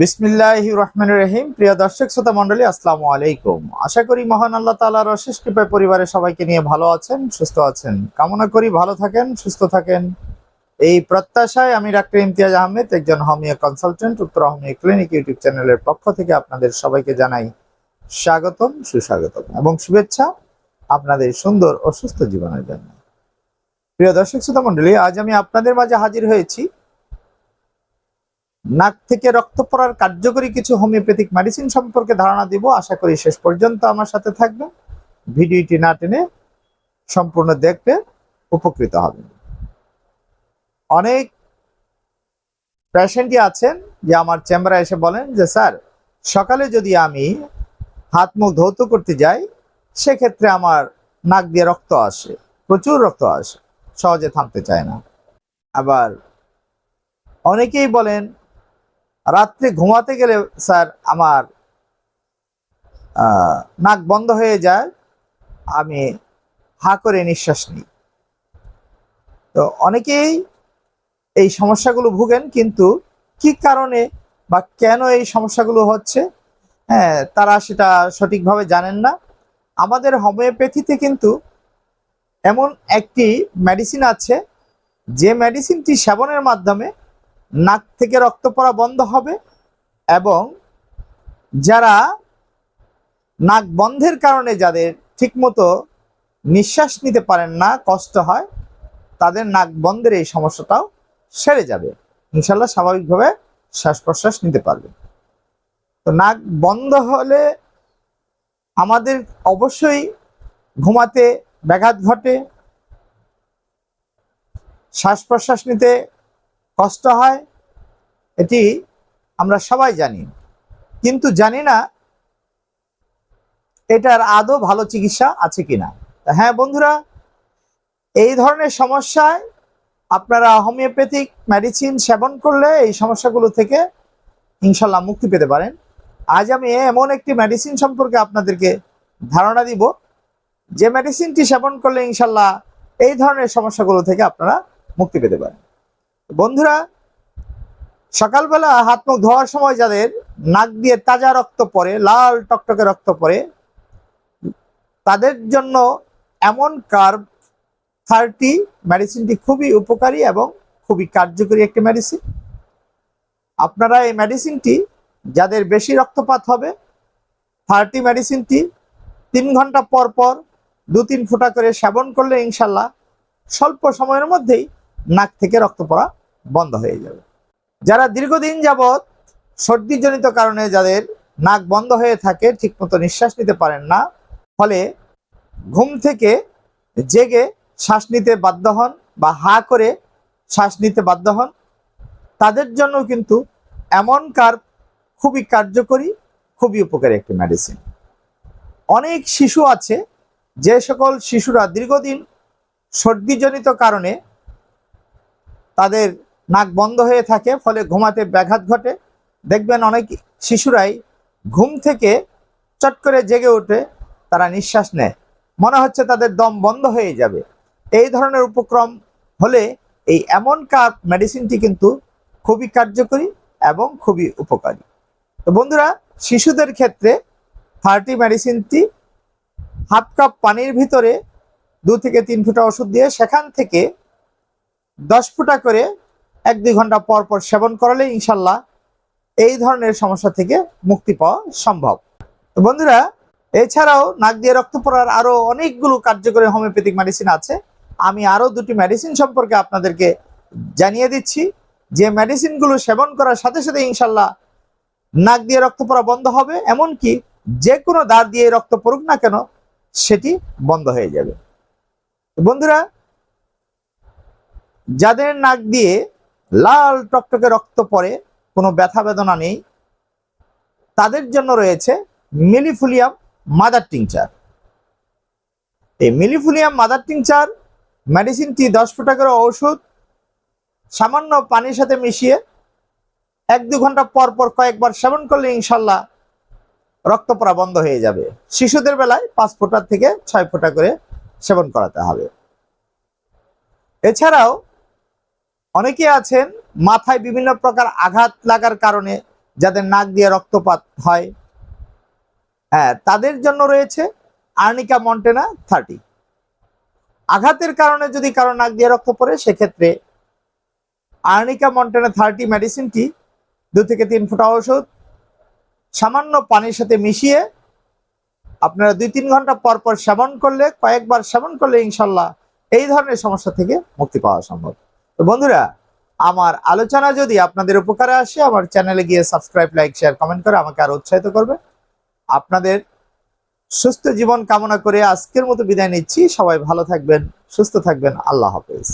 বিসমিল্লাহ রহমান রহিম। প্রিয় দর্শক, শ্রোতা মন্ডলী আসসালামু আলাইকুম। আশা করি মহান আল্লাহ তালার অশেষ কৃপায় পরিবারের সবাইকে নিয়ে ভালো আছেন, সুস্থ আছেন। কামনা করি ভালো থাকেন, সুস্থ থাকেন। এই প্রত্যাশায় আমি ডাক্তার ইমতিয়াজ আহমেদ, একজন homeo consultant Uttar homeo clinic YouTube চ্যানেলের পক্ষ থেকে আপনাদের সবাইকে জানাই স্বাগতম, সুস্বাগতম এবং শুভেচ্ছা আপনাদের সুন্দর ও সুস্থ জীবনের জন্য। প্রিয় দর্শক, শ্রোতা মন্ডলী আজ আমি আপনাদের মাঝে হাজির হয়েছি নাক থেকে রক্ত পড়ার কার্যকরী কিছু হোমিওপ্যাথিক মেডিসিন সম্পর্কে ধারণা দিব। আশা করি শেষ পর্যন্ত আমার সাথে থাকবেন। ভিডিওটি না টেনে সম্পূর্ণ দেখতে উপকৃত হবেন। অনেক পেশেন্টই আছেন যে আমার চেম্বারে এসে বলেন যে, স্যার, সকালে যদি আমি হাত মুখ ধৌত করতে যাই, সেক্ষেত্রে আমার নাক দিয়ে রক্ত আসে, প্রচুর রক্ত আসে, সহজে থামতে চায় না। আবার অনেকেই বলেন রাত্রে ঘুমাতে গেলে স্যার আমার নাক বন্ধ হয়ে যায়, আমি হা করে নিঃশ্বাস নিই। তো অনেকেই এই সমস্যাগুলো ভুগেন, কিন্তু কি কারণে বা কেন এই সমস্যাগুলো হচ্ছে? হ্যাঁ তারা সেটা সঠিকভাবে জানেন না। আমাদের হোমিওপ্যাথিতে কিন্তু এমন একটি মেডিসিন আছে, যে মেডিসিনটি সেবনের মাধ্যমে নাক থেকে রক্ত পড়া বন্ধ হবে এবং যারা নাক বন্ধের কারণে যাদের ঠিকমতো নিঃশ্বাস নিতে পারেন না, কষ্ট হয়, তাদের নাক বন্ধের এই সমস্যাটাও সেরে যাবে। ইনশাল্লাহ স্বাভাবিকভাবে শ্বাস প্রশ্বাস নিতে পারবে। তো নাক বন্ধ হলে আমাদের অবশ্যই ঘুমাতে ব্যাঘাত ঘটে শ্বাস প্রশ্বাস নিতে কষ্ট হয়, এটি আমরা সবাই জানি। কিন্তু জানি না এটার আদৌ ভালো চিকিৎসা আছে কিনা। হ্যাঁ বন্ধুরা, এই ধরনের সমস্যায় আপনারা হোমিওপ্যাথিক মেডিসিন সেবন করলে এই সমস্যাগুলো থেকে ইনশাল্লাহ মুক্তি পেতে পারেন। আজ আমি এমন একটি মেডিসিন সম্পর্কে আপনাদেরকে ধারণা দিব, যে মেডিসিনটি সেবন করলে ইনশাল্লাহ এই ধরনের সমস্যাগুলো থেকে আপনারা মুক্তি পেতে পারেন। বন্ধুরা, সকালবেলা হাত মুখ ধোয়ার সময় যাদের নাক দিয়ে তাজা রক্ত পড়ে, লাল টকটকে রক্ত পড়ে, তাদের জন্য এমন কার্ভ থার্টি মেডিসিনটি খুবই উপকারী এবং খুবই কার্যকরী একটি মেডিসিন আপনারা এই মেডিসিনটি যাদের বেশি রক্তপাত হবে থার্টি মেডিসিনটি তিন ঘণ্টা পর পর দু তিন ফোঁটা করে সেবন করলে ইনশাল্লাহ স্বল্প সময়ের মধ্যেই নাক থেকে রক্ত পড়া বন্ধ হয়ে যাবে। যারা দীর্ঘদিন যাবৎ সর্দিজনিত কারণে যাদের নাক বন্ধ হয়ে থাকে, ঠিকমতো নিঃশ্বাস নিতে পারেন না, ফলে ঘুম থেকে জেগে শ্বাস নিতে বাধ্য হন বা হা করে শ্বাস নিতে বাধ্য হন, তাদের জন্য কিন্তু এমন কার খুবই কার্যকরী, খুবই উপকারী একটি মেডিসিন অনেক শিশু আছে, যে সকল শিশুরা দীর্ঘদিন সর্দিজনিত কারণে তাদের নাক বন্ধ হয়ে থাকে, ফলে ঘুমাতে ব্যাঘাত ঘটে। দেখবেন অনেক শিশুরাই ঘুম থেকে চট করে জেগে ওঠে, তারা নিঃশ্বাস নেয়। মনে হচ্ছে তাদের দম বন্ধ হয়ে যাবে। এই ধরনের উপক্রম হলে এই এমন কাপ মেডিসিনটি কিন্তু খুবই কার্যকরী এবং খুবই উপকারী। তো বন্ধুরা, শিশুদের ক্ষেত্রে থার্টি মেডিসিনটি হাফ কাপ পানির ভিতরে দু থেকে তিন ফুটা ওষুধ দিয়ে সেখান থেকে দশ ফুটা করে এক দুই ঘণ্টা পর পর সেবন করালে ইনশাল্লাহ এই ধরনের সমস্যা থেকে মুক্তি পাওয়া সম্ভব। তো বন্ধুরা, এছাড়াও নাক দিয়ে রক্ত পড়ার আরও অনেকগুলো কার্যকরী হোমিওপ্যাথিক মেডিসিন আছে। আমি আরও দুটি মেডিসিন সম্পর্কে আপনাদেরকে জানিয়ে দিচ্ছি। যে মেডিসিনগুলো সেবন করার সাথে সাথে ইনশাল্লাহ নাক দিয়ে রক্ত পড়া বন্ধ হবে, এমনকি যে কোনো দাঁত দিয়ে রক্ত পড়ুক না কেন, সেটি বন্ধ হয়ে যাবে। বন্ধুরা যাদের নাক দিয়ে লাল টকটকে রক্ত পড়ে, কোনো ব্যথা বেদনা নেই, তাদের জন্য রয়েছে মিলিফুলিয়াম মাদার টিংচার। এই মিলিফুলিয়াম মাদার টিংচার মেডিসিনটি দশ ফুটা করে ওষুধ সামান্য পানির সাথে মিশিয়ে এক দু ঘণ্টা পর পর কয়েকবার সেবন করলে ইনশাল্লাহ রক্ত পড়া বন্ধ হয়ে যাবে। শিশুদের বেলায় পাঁচ ফোঁটা থেকে ছয় ফোঁটা করে সেবন করাতে হবে। এছাড়াও অনেকে আছেন, মাথায় বিভিন্ন প্রকার আঘাত লাগার কারণে যাদের নাক দিয়ে রক্তপাত হয়। হ্যাঁ তাদের জন্য রয়েছে আর্নিকা মন্টেনা থার্টি। আঘাতের কারণে যদি কারও নাক দিয়ে রক্ত পড়ে, সেক্ষেত্রে আর্নিকা মন্টেনা থার্টি মেডিসিনটি দু থেকে তিন ফোঁটা ওষুধ সামান্য পানির সাথে মিশিয়ে আপনারা দুই তিন ঘণ্টা পর পর সেবন করলে, কয়েকবার সেবন করলে ইনশাল্লাহ এই ধরনের সমস্যা থেকে মুক্তি পাওয়া সম্ভব। তো বন্ধুরা, আমার আলোচনা যদি আপনাদের উপকারে আসে, আমার চ্যানেলে গিয়ে সাবস্ক্রাইব, লাইক, শেয়ার, কমেন্ট করে আমাকে আরও উৎসাহিত করবে। আপনাদের সুস্থ জীবন কামনা করে আজকের মতো বিদায় নিচ্ছি। সবাই ভালো থাকবেন, সুস্থ থাকবেন। আল্লাহ হাফেজ।